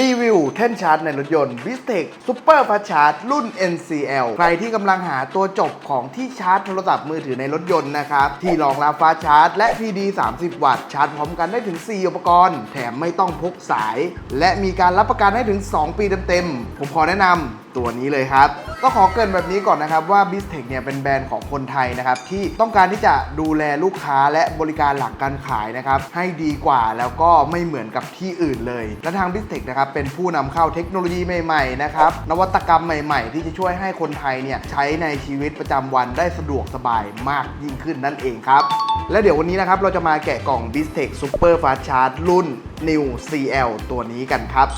รีวิวเท่นชาร์จในรถยนต์วิสเทคซูเปอร์ฟาชาร์จรุ่น NCL ใครที่กำลังหาตัวจบของที่ชาร์จโทรศัพท์มือถือในรถยนต์นะครับ ที่รองรับฟ้าชาร์จ และ PD 30 วัตต์ชาร์จพร้อมกันได้ถึง 4 อุปกรณ์ แถมไม่ต้องพกสาย และมีการรับประกันให้ถึง 2 ปีเต็มๆ ผมขอแนะนำ ตัวนี้เลยครับ ก็ขอเกินแบบนี้ก่อนนะครับว่า b i s t e c เนี่ยเป็นแบรนด์ของคนไทยนะครับที่ต้องการที่จะดูแลลูกค้าและบริการหลังการขายนะครับให้ดีกว่าแล้วก็ไม่เหมือนกับที่อื่นเลย และทาง b i s t e c นะครับเป็นผู้นำเข้าเทคโนโลยีใหม่ๆนะครับนวัตกรรมใหม่ๆ ที่จะช่วยให้คนไทยเนี่ยใช้ในชีวิตประจำวันได้สะดวกสบายมากยิ่งขึ้นนั่นเองครับและเดี๋ยววันนี้นะครับเราจะมาแกะกล่อง b i s t e c Super Fast Charge รุ่น New CL ตัวนี้กันครับ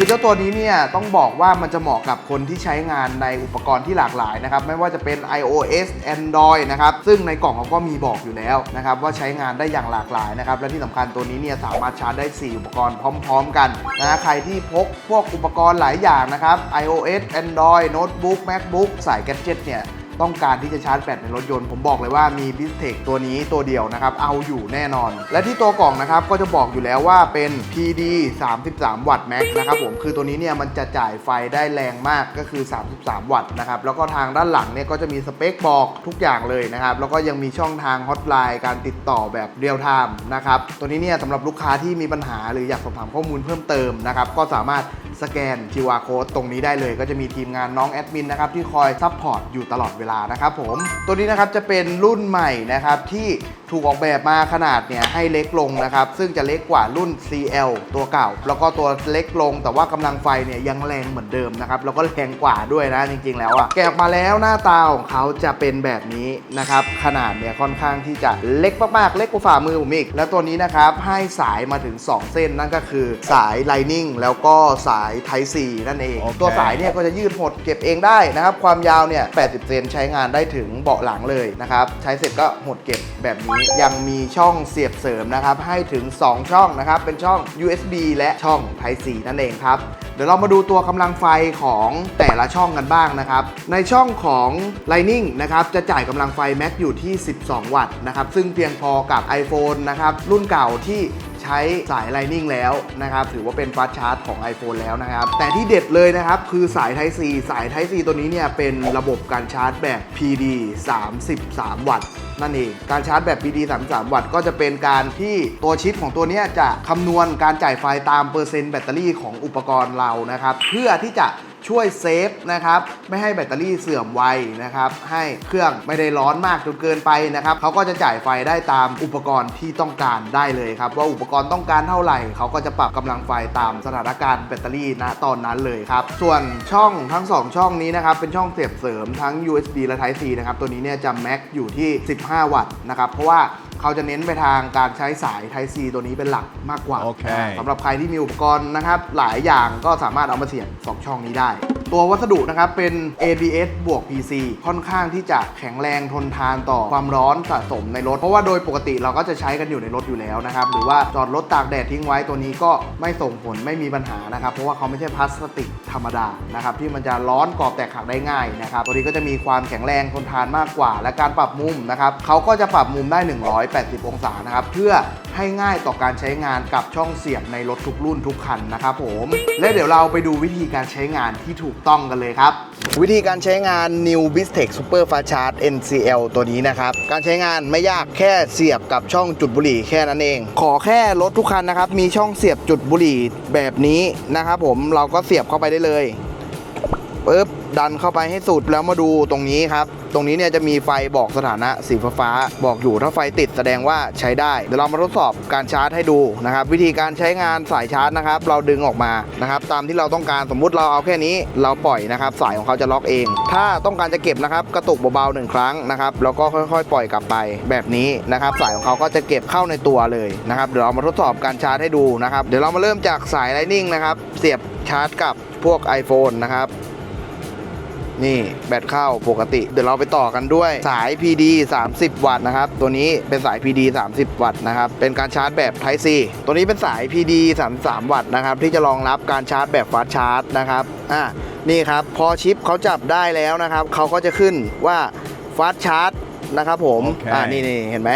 คือเจ้าตัวนี้เนี่ยต้องบอกว่ามันจะเหมาะกับคนที่ใช้งานในอุปกรณ์ที่หลากหลายนะครับไม่ว่าจะเป็น iOS Android นะครับซึ่งในกล่องเขาก็มีบอกอยู่แล้วนะครับว่าใช้งานได้อย่างหลากหลายนะครับและที่สำคัญตัวนี้เนี่ยสามารถชาร์จได้ 4 อุปกรณ์พร้อม ๆ กันนะใครที่พกพวกอุปกรณ์หลายอย่างนะครับ iOS Android Notebook MacBook สายแกดเจ็ตเนี่ย ต้องการที่จะชาร์จแบตในรถยนต์ ผมบอกเลยว่ามี b i s t e c ตัวนี้ตัวเดียวนะครับ เอาอยู่แน่นอน และที่ตัวกล่องนะครับก็จะบอกอยู่แล้วว่าเป็น PD 33 วัตต์แม็กนะครับผมคือตัวนี้เนี่ยมันจะจ่ายไฟได้แรงมากก็คือ 33 วัตต์นะครับแล้วก็ทางด้านหลังเนี่ยก็จะมีสเปคบอกทุกอย่างเลยนะครับแล้วก็ยังมีช่องทางฮอตไลน์การติดต่อแบบเรียลไทม์นะครับตัวนี้เนี่ยสำหรับลูกค้าที่มีปัญหา หรืออยากสอบถามข้อมูลเพิ่มเติมนะครับก็สามารถ สแกน QR code ตรงนี้ได้เลย ก็จะมีทีมงานน้องแอดมินนะครับที่คอยซัพพอร์ตอยู่ตลอดเวลานะครับผมตัวนี้นะครับจะเป็นรุ่นใหม่นะครับที่ถูกออกแบบมาขนาดเนี่ยให้เล็กลงนะครับ ซึ่งจะเล็กกว่ารุ่น CL ตัวเก่า แล้วก็ตัวเล็กลง แต่ว่ากำลังไฟเนี่ยยังแรงเหมือนเดิมนะครับแล้วก็แรงกว่าด้วยนะจริง ๆ แล้วอะแกะออกมาแล้วหน้าตาของเขาจะเป็นแบบนี้นะครับขนาดเนี่ยค่อนข้างที่จะเล็กมากๆเล็กกว่าฝ่ามือผมอีกแล้วตัวนี้นะครับให้สายมาถึง 2 เส้นนั่นก็คือสาย Lightning แล้วก็สาย Type C นั่นเองโอเคตัวสายเนี่ยก็จะยืดหดเก็บเองได้นะครับ ความยาวเนี่ย 80 เซนใช้งานได้ถึงเบาะหลังเลยนะครับ ใช้เสร็จก็หดเก็บแบบนี้ ยังมีช่องเสียบเสริมนะครับ ให้ถึง 2 ช่องนะครับ เป็นช่อง USB และช่อง Type C นั่นเองครับเดี๋ยวเรามาดูตัวกำลังไฟของแต่ละช่องกันบ้างนะครับ ในช่องของ Lightning นะครับ จะจ่ายกำลังไฟแม็กอยู่ที่ 12 วัตต์นะครับ ซึ่งเพียงพอกับ iPhone นะครับ รุ่นเก่าที่ ใช้สาย Lightning แล้วนะครับ ถือว่าเป็นฟาสชาร์จของ iPhone แล้วนะครับ แต่ที่เด็ดเลยนะครับ คือสาย Type C สาย Type C ตัวนี้เนี่ย เป็นระบบการชาร์จแบบ PD 33 วัตต์นั่นเอง การชาร์จแบบ PD 33 วัตต์ก็จะเป็นการที่ตัวชิปของตัวนี้จะคำนวณการจ่ายไฟตามเปอร์เซ็นต์แบตเตอรี่ของอุปกรณ์เรานะครับ เพื่อที่จะ ช่วยเซฟนะครับไม่ให้แบตเตอรี่เสื่อมไวนะครับให้เครื่องไม่ได้ร้อนมากจนเกินไปนะครับเขาก็จะจ่ายไฟได้ตามอุปกรณ์ที่ต้องการได้เลยครับว่าอุปกรณ์ต้องการเท่าไหร่เขาก็จะปรับกำลังไฟตามสถานการณ์แบตเตอรี่ณตอนนั้นเลยครับส่วนช่องทั้ง 2 ช่องนี้นะครับเป็นช่องเสียบเสริมทั้ง USB และ Type C นะครับตัวนี้เนี่ยจะแม็กอยู่ที่ 15 วัตต์นะครับเพราะว่า เขาจะเน้นไปทางการใช้สาย Type C ตัวนี้เป็นหลักมากกว่าโอเค สำหรับใครที่มีอุปกรณ์นะครับ หลายอย่างก็สามารถเอามาเสียบสองช่องนี้ได้ ตัววัสดุนะครับเป็น ABS บวก PC ค่อนข้างที่จะแข็งแรงทนทานต่อความร้อนสะสมในรถ เพราะว่าโดยปกติเราก็จะใช้กันอยู่ในรถอยู่แล้วนะครับ หรือว่าจอดรถตากแดดทิ้งไว้ตัวนี้ก็ไม่ส่งผลไม่มีปัญหานะครับ เพราะว่าเขาไม่ใช่พลาสติกธรรมดานะครับที่มันจะร้อนกรอบแตกหักได้ง่ายนะครับตัวนี้ก็จะมีความแข็งแรงทนทานมากกว่า และการปรับมุมนะครับเขาก็จะปรับมุมได้ 180 องศานะครับเพื่อ ให้ง่ายต่อการใช้งานกับช่องเสียบในรถทุกรุ่นทุกคันนะครับผม และเดี๋ยวเราไปดูวิธีการใช้งานที่ถูกต้องกันเลยครับ วิธีการใช้งาน New b i s t e c Super Fast Charge NCL ตัวนี้นะครับ การใช้งานไม่ยากแค่เสียบกับช่องจุดบุหรี่แค่นั้นเอง ขอแค่รถทุกคันนะครับมีช่องเสียบจุดบุหรี่แบบนี้นะครับผมเราก็เสียบเข้าไปได้เลยปึ๊บดันเข้าไปให้สุดแล้วมาดูตรงนี้ครับ ตรงนี้เนี่ยจะมีไฟบอกสถานะสีฟ้าบอกอยู่ถ้าไฟติดแสดงว่าใช้ได้ เดี๋ยวเรามาทดสอบการชาร์จให้ดูนะครับ วิธีการใช้งานสายชาร์จนะครับ เราดึงออกมานะครับ ตามที่เราต้องการสมมุติเราเอาแค่นี้ เราปล่อยนะครับ สายของเขาจะล็อกเอง ถ้าต้องการจะเก็บนะครับ กระตุกเบาๆหนึ่งครั้งนะครับแล้วก็ค่อยๆ ปล่อยกลับไปแบบนี้นะครับ สายของเขาก็จะเก็บเข้าในตัวเลยนะครับ เดี๋ยวเรามาทดสอบการชาร์จให้ดูนะครับ เดี๋ยวเรามาเริ่มจากสาย Lightning นะครับ เสียบชาร์จกับพวก iPhone นะครับ นี่แบตเข้าปกติ เดี๋ยวเราไปต่อกันด้วยสาย PD 30 วัตต์นะครับ ตัวนี้เป็นสาย PD 30 วัตต์นะครับ เป็นการชาร์จแบบ Type C ตัวนี้เป็นสาย PD 33 วัตต์นะครับ ที่จะรองรับการชาร์จแบบฟาสต์ชาร์จนะครับ อ่า นี่ครับ พอชิปเขาจับได้แล้วนะครับ เขาก็จะขึ้นว่าฟาสต์ชาร์จนะครับผมโอเคอ่า นี่นี่เห็นไหม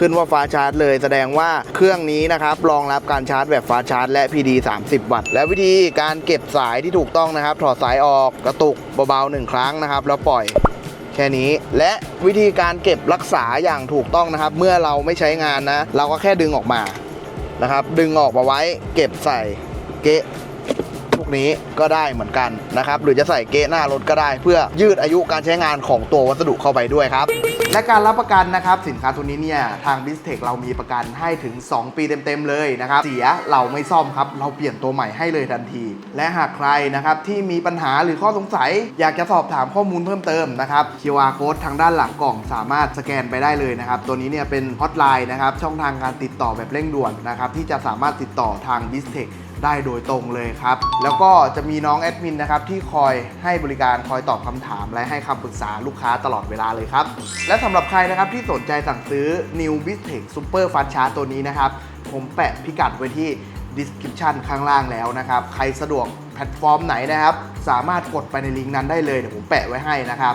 ขึ้นว่าฟ้าชาร์จเลย แสดงว่าเครื่องนี้นะครับรองรับการชาร์จแบบฟ้าชาร์จและ PD 30 วัตต์ และวิธีการเก็บสายที่ถูกต้องนะครับ ถอดสายออกกระตุกเบาๆหนึ่งครั้งนะครับ แล้วปล่อยแค่นี้ และวิธีการเก็บรักษาอย่างถูกต้องนะครับ เมื่อเราไม่ใช้งานนะ เราก็แค่ดึงออกมานะครับ ดึงออกมาไว้เก็บใส่เกะพวกนี้ก็ได้เหมือนกันนะครับ หรือจะใส่เกะหน้ารถก็ได้ เพื่อยืดอายุการใช้งานของตัววัสดุเข้าไปด้วยครับ และการรับประกันนะครับสินค้าตัวนี้เนี่ยทาง b i s t e c h เรามีประกันให้ถึง 2 ปีเต็มๆเลยนะครับเสียเราไม่ซ่อมครับ เราเปลี่ยนตัวใหม่ให้เลยทันที และหากใครนะครับที่มีปัญหาหรือข้อสงสัย อยากจะสอบถามข้อมูลเพิ่มเติมนะครับ QR code ทางด้านหลังกล่องสามารถสแกนไปได้เลยนะครับตัวนี้เนี่ยเป็นฮอตไลน์นะครับช่องทางการติดต่อแบบเร่งด่วนนะครับที่จะสามารถติดต่อทาง b i s t e c h ได้โดยตรงเลยครับ แล้วก็จะมีน้องแอดมินนะครับที่คอยให้บริการคอยตอบคำถาม และให้คำปรึกษาลูกค้าตลอดเวลาเลยครับ และสำหรับใครนะครับที่สนใจสั่งซื้อ New b i s t e c h Super Fast Charge ตัวนี้นะครับ ผมแปะพิกัดไว้ที่ description ข้างล่างแล้วนะครับ ใครสะดวกแพลตฟอร์มไหนนะครับ สามารถกดไปในลิงก์นั้นได้เลย เดี๋ยวผมแปะไว้ให้นะครับ